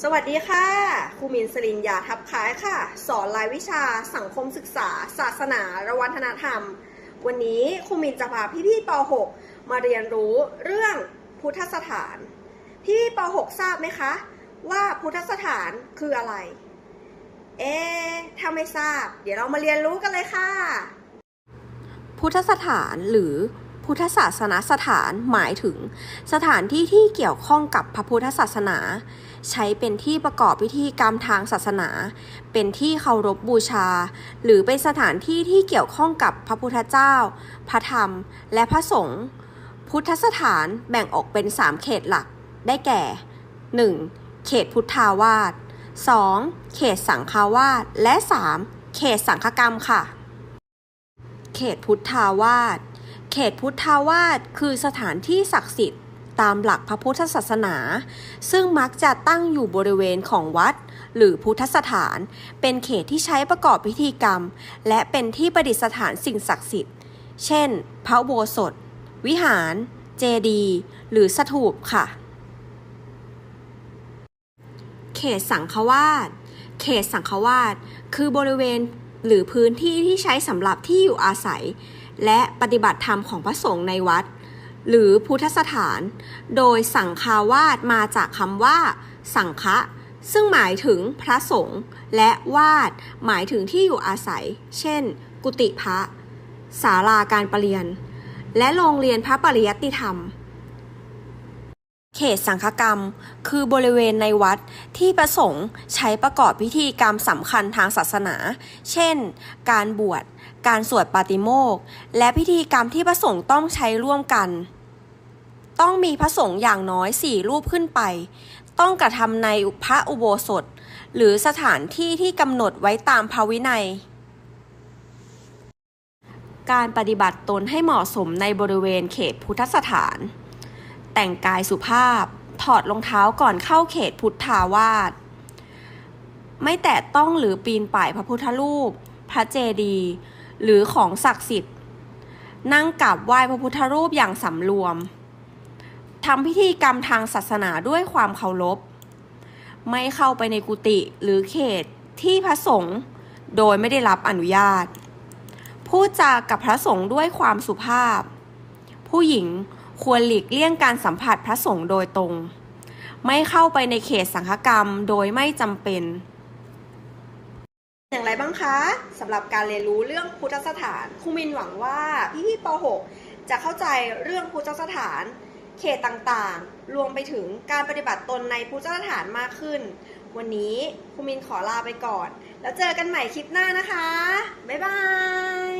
สวัสดีค่ะ ครูมินสลินยาทับคล้ายค่ะ สอนรายวิชาสังคมศึกษา ศาสนา และวัฒนธรรม วันนี้ครูมินจะพาพี่ๆป .6 มาเรียนรู้เรื่องพุทธสถาน พี่ป .6 ทราบไหมคะ ว่าพุทธสถานคืออะไร เอ๊ถ้าไม่ทราบ เดี๋ยวเรามาเรียนรู้กันเลยค่ะ พุทธสถานหรือ พุทธศาสนสถานหมายถึง สถานที่ที่เกี่ยวข้องกับพระพุทธศาสนา ใช้เป็นที่ประกอบพิธีกรรมทางศาสนา เป็นที่เคารพบูชา หรือเป็นสถานที่ที่เกี่ยวข้องกับพระพุทธเจ้า พระธรรม และพระสงฆ์พุทธสถานแบ่งออกเป็น 3 เขตหลัก ได้แก่ 1. เขตพุทธาวาส 2. เขตสังฆาวาส และ 3. เขตสังฆกรรมค่ะ เขตพุทธาวาส เขตพุทธาวาสคือสถานที่ศักดิ์สิทธิ์ตามหลักพระพุทธศาสนา ซึ่งมักจะตั้งอยู่บริเวณของวัด หรือพุทธสถาน เป็นเขตที่ใช้ประกอบพิธีกรรม และเป็นที่ประดิษฐานสิ่งศักดิ์สิทธิ์ เช่น พระโบสถ วิหาร เจดีย์หรือสถูปค่ะ เขตสังฆวาสเขตสังฆวาสคือบริเวณหรือพื้นที่ที่ใช้สำหรับที่อยู่อาศัย และปฏิบัติธรรมของพระสงฆ์ในวัด หรือพุทธสถาน โดยสังฆาวาสมาจากคำว่า สังฆะซึ่งหมายถึงพระสงฆ์และวาดหมายถึงที่อยู่อาศัย เช่น กุฏิพระศาลาการประเรียน และโรงเรียนพระปริยัติธรรม เขตสังฆกรรม คือบริเวณในวัดที่ประสงค์ใช้ประกอบพิธีกรรมสำคัญทางศาสนา เช่น การบวช การสวดปาติโมกข์และพิธีกรรมที่ประสงค์ต้องใช้ร่วมกัน ต้องมีพระสงฆ์อย่างน้อยสี่รูปขึ้นไป ต้องกระทำในพระอุโบสถ หรือสถานที่ที่กำหนดไว้ตามภาวินัย การปฏิบัติตนให้เหมาะสมในบริเวณเขตพุทธสถาน แต่งกายสุภาพ ถอดรองเท้าก่อนเข้าเขตพุทธาวาสไม่แตะต้องหรือปีนป่ายพระพุทธรูป พระเจดีย์ หรือของศักดิ์สิทธิ์ นั่งกราบไหว้พระพุทธรูปอย่างสำรวมทำพิธีกรรมทางศาสนาด้วยความเคารพ ไม่เข้าไปในกุฏิหรือเขตที่พระสงฆ์โดยไม่ได้รับอนุญาต พูดจากับพระสงฆ์ด้วยความสุภาพ ผู้หญิงควรหลีกเลี่ยงการสัมผัสพระสงฆ์โดยตรง ไม่เข้าไปในเขตสังฆกรรมโดยไม่จำเป็น อย่างไรบ้างคะสำหรับการเรียนรู้เรื่องพุทธสถานครูมินหวังว่าพี่ๆป .6 จะเข้าใจเรื่องพุทธสถาน เขตต่างๆ รวมไปถึงการปฏิบัติตนในพุทธสถานมากขึ้น วันนี้ครูมินขอลาไปก่อน แล้วเจอกันใหม่คลิปหน้านะคะ บ๊ายบาย